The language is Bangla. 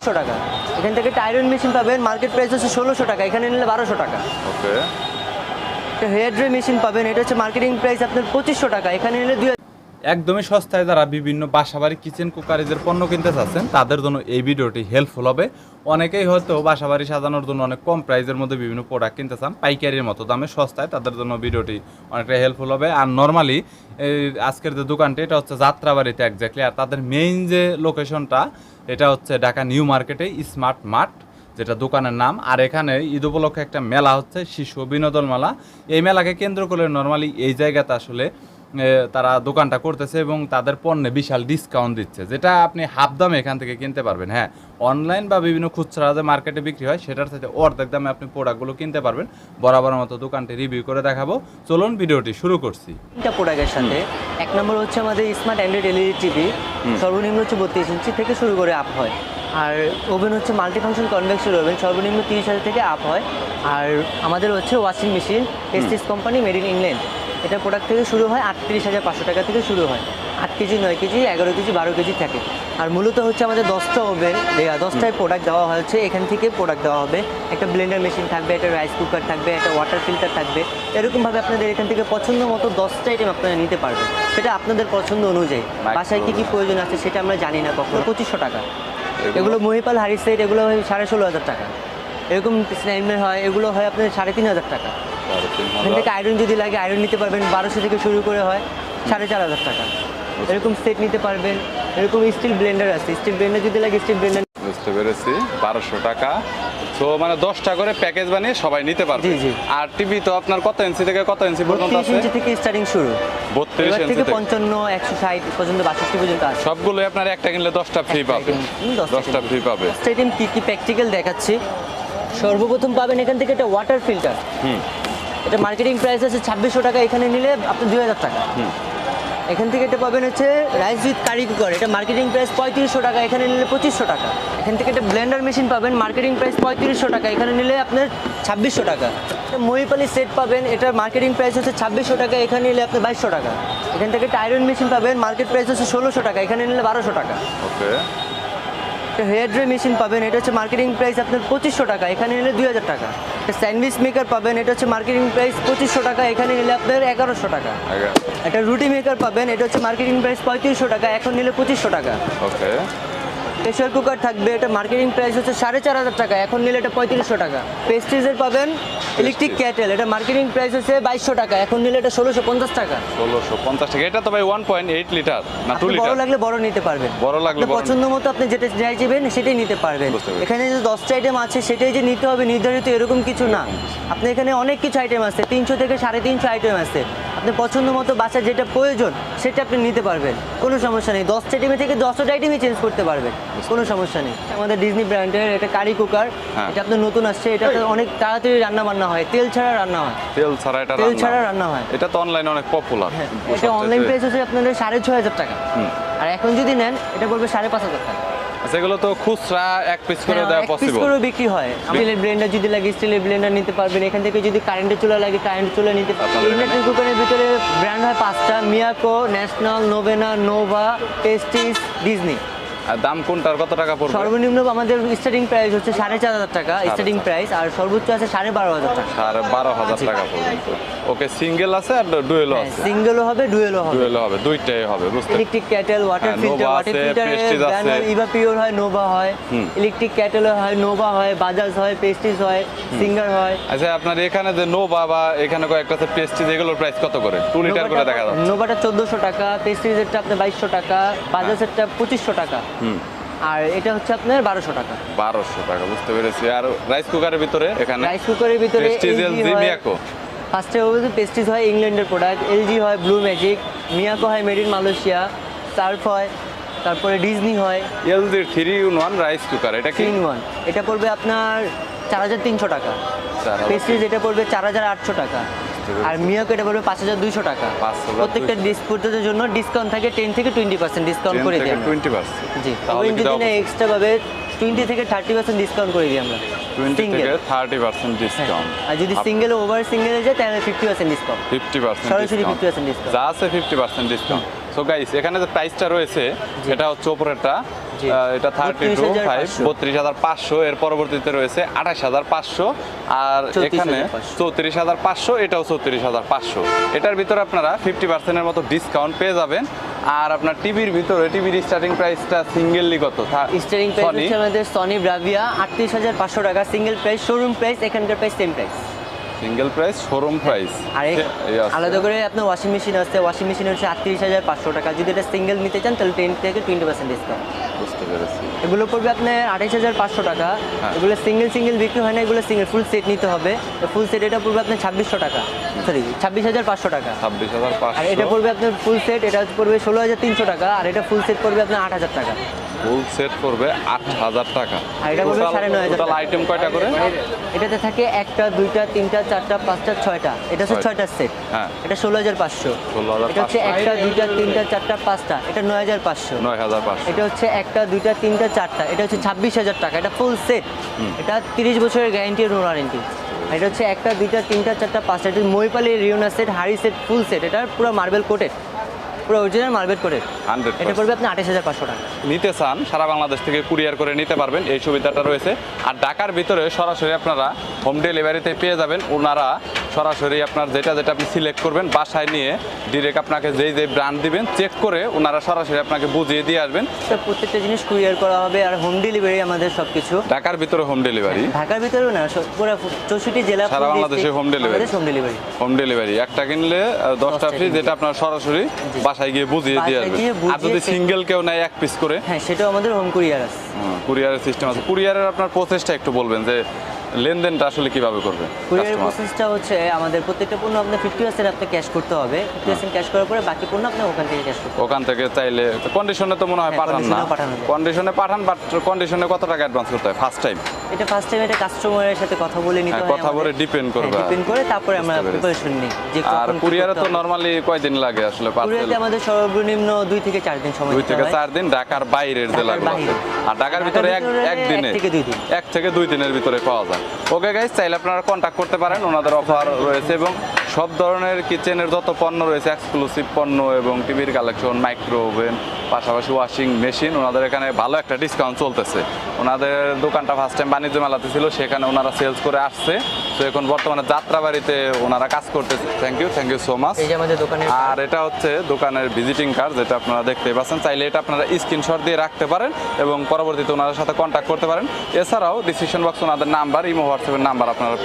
ষোলোশো টাকা। এখান থেকে একটা আয়রন মেশিন পাবেন মার্কেট প্রাইস হচ্ছে ষোলোশো টাকা এখানে নিলে বারোশো টাকা। ওকে। একটা হেয়ার ড্রাই মেশিন পাবেন এটা হচ্ছে মার্কেটিং প্রাইস আপনার পঁচিশশো টাকা এখানে নিলে দুই একদমই সস্তায় যারা বিভিন্ন বাসাবাড়ি কিচেন কুকারিজের পণ্য কিনতে চাচ্ছেন তাদের জন্য এই ভিডিওটি হেল্পফুল হবে। অনেকেই হয়তো বাসাবাড়ি সাজানোর জন্য অনেক কম প্রাইসের মধ্যে বিভিন্ন প্রোডাক্ট কিনতে চান পাইকারির মতো দামে সস্তায় তাদের জন্য ভিডিওটি অনেকটা হেল্পফুল হবে। আর নর্মালি আজকের যে দোকানটি এটা হচ্ছে যাত্রাবাড়িতে একজাক্টলি আর তাদের মেইন যে লোকেশনটা এটা হচ্ছে ঢাকা নিউ মার্কেটে স্মার্ট মার্ট, যেটা দোকানের নাম। আর এখানে ঈদ উপলক্ষে একটা মেলা হচ্ছে, শিশু বিনোদন মেলা এই মেলাকে কেন্দ্র করে নর্মালি এই জায়গাতে আসলে তারা দোকানটা করতেছে এবং তাদের পণ্যে বিশাল ডিসকাউন্ট দিচ্ছে যেটা আপনি হাফ দামে এখান থেকে কিনতে পারবেন। হ্যাঁ অনলাইন বা বিভিন্ন খুচরা যে মার্কেটে বিক্রি হয় সেটার সাথে অর্ধেক দামে আপনি প্রোডাক্টগুলো কিনতে পারবেন। বরাবর মতো দোকানটি রিভিউ করে দেখাবো। চলুন ভিডিওটি শুরু করছি। তিনটা প্রোডাক্টের সাথে এক নম্বর হচ্ছে আমাদের স্মার্ট অ্যান্ড্রয়েড এলইডি টিভি সর্বনিম্ন হচ্ছে বত্রিশ ইঞ্চি থেকে শুরু করে আপ হয়। আর ওভেন হচ্ছে মাল্টি ফাংশন কনভেকশন ওভেন সর্বনিম্ন তিরিশ হাজার থেকে আপ হয়। আর আমাদের হচ্ছে ওয়াশিং মেশিন এসটিস কোম্পানি মেড ইন ইংল্যান্ড এটা প্রোডাক্ট থেকে শুরু হয় আটত্রিশ হাজার পাঁচশো টাকা থেকে শুরু হয়। আট কেজি নয় কেজি এগারো কেজি বারো কেজি থাকে। আর মূলত হচ্ছে আমাদের দশটা ওভেন দশটায় প্রোডাক্ট দেওয়া হচ্ছে এখান থেকে প্রোডাক্ট দেওয়া হবে। একটা ব্লেন্ডার মেশিন থাকবে একটা রাইস কুকার থাকবে একটা ওয়াটার ফিল্টার থাকবে। এরকমভাবে আপনাদের এখান থেকে পছন্দ মতো দশটা আইটেম আপনারা নিতে পারবেন। সেটা আপনাদের পছন্দ অনুযায়ী। বাসায় কী কী প্রয়োজন আছে সেটা আমরা জানি না কখনো। পঁচিশশো টাকা। এগুলো? মহিপাল হারি সেট এগুলো হয় সাড়ে ষোলো হাজার টাকা। এরকম হয় এগুলো হয় আপনার সাড়ে তিন হাজার টাকা। এখান থেকে আয়রন যদি লাগে আয়রন নিতে পারবেন। বারোশো থেকে শুরু করে হয় সাড়ে চার হাজার টাকা। এরকম সেট নিতে পারবেন। এরকম স্টিল ব্লেন্ডার আছে। স্টিল ব্লেন্ডার যদি লাগে স্টিল ব্লেন্ডার বুঝতে পেরেছি। বারোশো টাকা। তো মানে দশটা করে প্যাকেজ বানিয়ে সবাই নিতে পারবে। আর টিভি তো আপনার কত ইঞ্চি থেকে কত ইঞ্চি পর্যন্ত আছে? ইঞ্চি থেকে স্টার্টিং শুরু। বত্রিশ থেকে পঞ্চান্ন একশো ষাট পর্যন্ত বাষট্টি পর্যন্ত আছে। সবগুলোই আপনার একটা কিনলে দশটা ফ্রি পাবে। দশটা ফ্রি পাবে। আইটেম কী কী প্র্যাকটিক্যাল দেখাচ্ছি? সর্বপ্রথম পাবেন এখান থেকে একটা ওয়াটার ফিল্টার হুম। এটা মার্কেটিং প্রাইস আছে ছাব্বিশশো টাকা এখানে নিলে আপনি দুই হাজার টাকা। এখান থেকে এটা পাবেন হচ্ছে রাইস উইথ কারি কুকার এটা মার্কেটিং প্রাইস পঁয়ত্রিশশো টাকা এখানে নিলে পঁচিশশো টাকা। এখান থেকে একটা ব্লেন্ডার মেশিন পাবেন মার্কেটিং প্রাইস পঁয়ত্রিশশো টাকা এখানে নিলে আপনার ছাব্বিশশো টাকা। মহিপালি সেট পাবেন এটার মার্কেটিং প্রাইস হচ্ছে ছাব্বিশশো টাকা এখানে নিলে আপনার বাইশশো টাকা। এখান থেকে একটা আয়রন মেশিন পাবেন মার্কেট প্রাইস হচ্ছে ষোলোশো টাকা এখানে নিলে বারোশো টাকা। ওকে। একটা হেয়ার ড্রাই মেশিন পাবেন এটা হচ্ছে মার্কেটিং প্রাইস আপনার পঁচিশশো টাকা এখানে নিলে দুই হাজার টাকা। স্যান্ডউইচ মেকার পাবেন এটা হচ্ছে মার্কেটিং প্রাইস পঁচিশশো টাকা এখানে নিলে আপনার এগারোশো টাকা। একটা রুটি মেকার পাবেন এটা হচ্ছে মার্কেটিং প্রাইস পঁয়ত্রিশশো টাকা এখন নিলে পঁচিশশো টাকা। ওকে। প্রেশার কুকার থাকবে এটা মার্কেটিং প্রাইস হচ্ছে সাড়ে চার হাজার টাকা এখন নিলে এটা পঁয়ত্রিশশো টাকা। পেস্ট্রিজের পাবেন ইলেকট্রিক ক্যাটেল এটা মার্কেটিং প্রাইস হচ্ছে বাইশশো টাকা এখন নিলে এটা ষোলোশো পঞ্চাশ টাকা। ষোলোশো পঞ্চাশ টাকা এটা তো ভাই ওয়ান পয়েন্ট এইট লিটার না টু লিটার বড় লাগলে বড় নিতে পারবেন। বড় লাগলে পছন্দ মতো আপনি যেটা চাই চাইবেন সেটাই নিতে পারবেন। এখানে যে দশটা আইটেম আছে সেটাই যে নিতে হবে নির্ধারিত এরকম কিছু না। আপনি এখানে অনেক কিছু আইটেম আছে তিনশো থেকে সাড়ে তিনশো আইটেম আছে। আপনি পছন্দ মতো বাসার যেটা প্রয়োজন সেটা আপনি নিতে পারবেন। কোনো সমস্যা নেই। দশটা আইটেমে থেকে দশটা আইটেমই চেঞ্জ করতে পারবেন। কোনো সমস্যা নেই। আমাদের ডিজনি ব্র্যান্ডের এটা কারি কুকার হ্যাঁ। এটা আপনার নতুন আসছে। এটা অনেক তাড়াতাড়ি রান্না বান্না হয়। তেল ছাড়া রান্না হয়। তেল ছাড়া এটা তেল ছাড়া রান্না হয়। এটা তো অনলাইনে অনেক পপুলার হ্যাঁ এটা অনলাইন প্রাইস হচ্ছে আপনাদের সাড়ে ছয় হাজার টাকা। আর এখন যদি নেন এটা পড়বে সাড়ে পাঁচ হাজার টাকা। সেগুলো তো খুচরা এক পিস করে হ্যাঁ, দেওয়া এক পিস করে বিক্রি হয়। স্টিলের ব্লেন্ডার যদি লাগে স্টিলের ব্লেন্ডার নিতে পারবেন। এখান থেকে যদি কারেন্টের চুলা লাগে কারেন্ট চুলা নিতে পারবেন। ইলেকট্রিক কুকারের ভিতরে ব্র্যান্ড হয় পাঁচটা মিয়াকো ন্যাশনাল নোভেনা নোভা টেস্টিস ডিজনি দাম কোনটার কত টাকা পড়বে? সর্বনিম্ন আমাদের স্টার্টিং প্রাইস হচ্ছে সাড়ে চার হাজার টাকা স্টার্টিং প্রাইস আর সর্বোচ্চ আছে সাড়ে বারো হাজার টাকা। সাড়ে বারো হাজার টাকা পর্যন্ত। ওকে সিঙ্গেল আছে আর ডুয়েলও হ্যাঁ আছে? সিঙ্গেলও হবে ডুয়েলও হবে। ডুয়েলও হবে দুইটাই হবে বুঝতে electric kettle water filter water. Brand Eva pure হয় নোভা হয়। ইলেকট্রিক ক্যাটেল হয় নোভা হয় বাজাজ হয় পেস্টিস হয় সিঙ্গার হয়। আচ্ছা আপনার এখানে যে নোভা বা এখানে কয়েকটা আছে পেস্টিজ এগুলোর প্রাইস কত করে? টু লিটার করে দেখা যাচ্ছে। নোভাটা চোদ্দোশো টাকা পেস্টিজেরটা আপনার বাইশশো টাকা বাজাজেরটা পঁচিশশো টাকা। হুম আর এটা হচ্ছে আপনার বারোশো টাকা। বারোশো টাকা বুঝতে পেরেছি। আর রাইস কুকারের ভিতরে এখানে রাইস কুকারের ভিতরে ফার্স্টে বলতে পেস্টিজ হয় ইংল্যান্ডের প্রোডাক্ট এলজি হয় ব্লু ম্যাজিক মিয়াকো হয় মেড ইন মালয়েশিয়া সার্ফ হয় তারপরে ডিজনি হয়। LG three in one rice cooker এটা কি? তিন ওয়ান এটা পড়বে আপনার চার হাজার তিনশো টাকা। পেস্টিজ এটা পড়বে চার হাজার আটশো টাকা। আর মিয়াকো এটা পড়বে পাঁচ হাজার দুইশো টাকা। প্রত্যেকটা ডিসপুটের জন্য ডিসকাউন্ট থাকে টেন থেকে টোয়েন্টি পার্সেন্ট ডিসকাউন্ট করে দিই টোয়েন্টি পার্সেন্ট জি এক্সট্রা পাবে টোয়েন্টি থেকে থার্টি পার্সেন্ট ডিসকাউন্ট করে দিই আমরা। টোয়েন্টি থেকে থার্টি পার্সেন্ট ডিসকাউন্ট আর যদি সিঙ্গেল ওভার সিঙ্গেলে যায় তাহলে fifty percent discount fifty percent সরাসরি 50% discount। যা আছে fifty percent discount so guys এখানে যে প্রাইসটা রয়েছে সেটা হচ্ছে ওপরেরটা। এটা থার্টি টু ফাইভ 32,500 বত্রিশ হাজার পাঁচশো এর পরবর্তীতে রয়েছে আঠাশ হাজার পাঁচশো আর এখানে চৌত্রিশ হাজার পাঁচশো এটাও চৌত্রিশ হাজার পাঁচশো। এটার ভিতরে আপনারা ফিফটি পার্সেন্টের মতো ডিসকাউন্ট পেয়ে যাবেন। আর আপনার টিভির ভিতরে টিভির স্টার্টিং প্রাইসটা সিঙ্গেললি কত? স্টারিং প্রাইস আমাদের সনি ব্রাভিয়া আটত্রিশ হাজার পাঁচশো টাকা সিঙ্গেল প্রাইস শোরুম প্রাইস এখানকার price same price single price showroom price আর আলাদা করে আপনার ওয়াশিং মেশিন আছে ওয়াশিং মেশিন হচ্ছে আটত্রিশ হাজার পাঁচশো টাকা। যদি এটা সিঙ্গেল নিতে চান তাহলে টেন থেকে টোয়েন্টি পার্সেন্ট ডিসকাউন্ট বুঝতে পেরেছি। এগুলো পড়বে আপনার আঠাইশ হাজার পাঁচশো টাকা। হ্যাঁ। এগুলো সিঙ্গেল সিঙ্গেল বিক্রি হয় না এগুলো সিঙ্গেল ফুল সেট নিতে হবে। ফুল সেট এটা পড়বে আপনার ছাব্বিশশো টাকা। সরি ছাব্বিশ হাজার পাঁচশো টাকা। ছাব্বিশ হাজার আর এটা পড়বে আপনার ফুল সেট এটা পড়বে ষোলো হাজার তিনশো টাকা। আর এটা ফুল সেট পড়বে আপনার আট হাজার টাকা। ফুল সেট করবে আট হাজার টাকা। টোটাল টাকা। আইটেম কয়টা করে? এটাতে থাকে একটা দুইটা তিনটা চারটা পাঁচটা ছয়টা। এটা হচ্ছে ছয়টা। সেট। হ্যাঁ। এটা ষোলো হাজার পাঁচশো। এটা হচ্ছে একটা দুইটা তিনটা চারটা পাঁচটা। এটা নয় হাজার পাঁচশো। নয় হাজার পাঁচশো। এটা হচ্ছে একটা দুইটা তিনটা চারটা। এটা হচ্ছে ছাব্বিশ হাজার টাকা। এটা ফুল সেট। এটা তিরিশ বছরের গ্যারেন্টি এবং ওয়ারেন্টি এটা হচ্ছে একটা দুইটা তিনটা চারটা পাঁচটা। এটা মহিপালি রিওনা সেট হাড়ি সেট ফুল সেট। এটা পুরো মার্বেল কোটেড পুরো অরিজিনাল মার্বেল কোটেড হান্ড্রেড এটা পড়বে আপনি আঠাশ হাজার পাঁচশো টাকা। নিতে চান সারা বাংলাদেশ থেকে কুরিয়ার করে নিতে পারবেন এই সুবিধাটা রয়েছে। আর ঢাকার ভিতরে সরাসরি আপনারা হোম ডেলিভারিতে পেয়ে যাবেন। ওনারা সরাসরি আপনার যেটা যেটা আপনি সিলেক্ট করবেন বাসায় নিয়ে ডিরেক্ট আপনাকে যেই যেই ব্র্যান্ড দিবেন চেক করে ওনারা সরাসরি আপনাকে বুঝিয়ে দিয়ে আসবেন। প্রত্যেকটা জিনিস কুরিয়ার করা হবে আর হোম ডেলিভারি আমাদের সব কিছু ঢাকার ভিতরে হোম ডেলিভারি ঢাকার ভিতরেও না পুরো চৌষট্টি জেলা সারা বাংলাদেশে home delivery। Home delivery home delivery একটা কিনলে দশটা ফ্রি যেটা আপনার সরাসরি বাসায় গিয়ে বুঝিয়ে দিয়ে বাসায় গিয়ে আর যদি সিঙ্গেল কেউ নেয় এক পিস করে? হ্যাঁ সেটাও আমাদের হোম কুরিয়ার আছে। কুরিয়ারের সিস্টেম আছে। কুরিয়ারের আপনার প্রসেসটা একটু বলবেন যে লেনদেনটা আসলে কীভাবে করবে কুরিয়ার প্রসেসটা হচ্ছে আমাদের প্রত্যেকটা পণ্য আপনার ফিফটি পার্সেন্ট আপনি ক্যাশ করতে হবে। ফিফটি পার্সেন্ট ক্যাশ করার পরে বাকি পণ্য আপনি ওখান থেকে ক্যাশ করতে হবে। ওখান থেকে চাইলে কন্ডিশনে তো মনে হয় হ্যাঁ, পাঠান না। condition-এও পাঠানো যায়। কন্ডিশনে পাঠান বাট কন্ডিশনে কত টাকা অ্যাডভান্স করতে হয়? ফার্স্ট টাইম এটা ফার্স্ট টাইম এটা কাস্টমারের সাথে কথা বলে নিতে হ্যাঁ, হয় কথা বলে ডিপেন্ড করবে। ডিপেন্ড করে তারপরে আমরা। প্রিপারেশন নিই যে আর কুরিয়ারে তো। নরমালি কয়দিন লাগে আসলে কুরিয়ারে আমাদের সর্বনিম্ন দুই থেকে 4 দিন সময় দুই দিতে থেকে হয়। চার দিন ঢাকার বাইরের জেলাগুলো আর ঢাকার ভিতরে এক এক থেকে দুই দিন। এক থেকে দুই দিনের ভিতরে পাওয়া যায় ওকে গাইস চাইলে আপনারা কন্টাক্ট করতে পারেন ওনাদের অফার রয়েছে এবং সব ধরনের কিচেনের যত পণ্য রয়েছে এক্সক্লুসিভ পণ্য এবং টিভির কালেকশন মাইক্রো ওভেন পাশাপাশি ওয়াশিং মেশিন ওনাদের এখানে ভালো একটা ডিসকাউন্ট চলতেছে। ওনাদের দোকানটা ফার্স্ট টাইম বাণিজ্য মেলাতে ছিল সেখানে ওনারা সেলস করে আসছে। তো এখন বর্তমানে যাত্রাবাড়িতে ওনারা কাজ করতেছে। Thank you thank you so much আর এটা হচ্ছে দোকানের ভিজিটিং কার্ড যেটা আপনারা দেখতে পাচ্ছেন। চাইলে এটা আপনারা স্ক্রিনশট দিয়ে রাখতে পারেন এবং পরবর্তীতে ওনাদের সাথে কন্ট্যাক্ট করতে পারেন। এছাড়াও ডিসিশন বক্স ওনাদের নাম্বার ইমো হোয়াটসঅ্যাপের নাম্বার আপনারা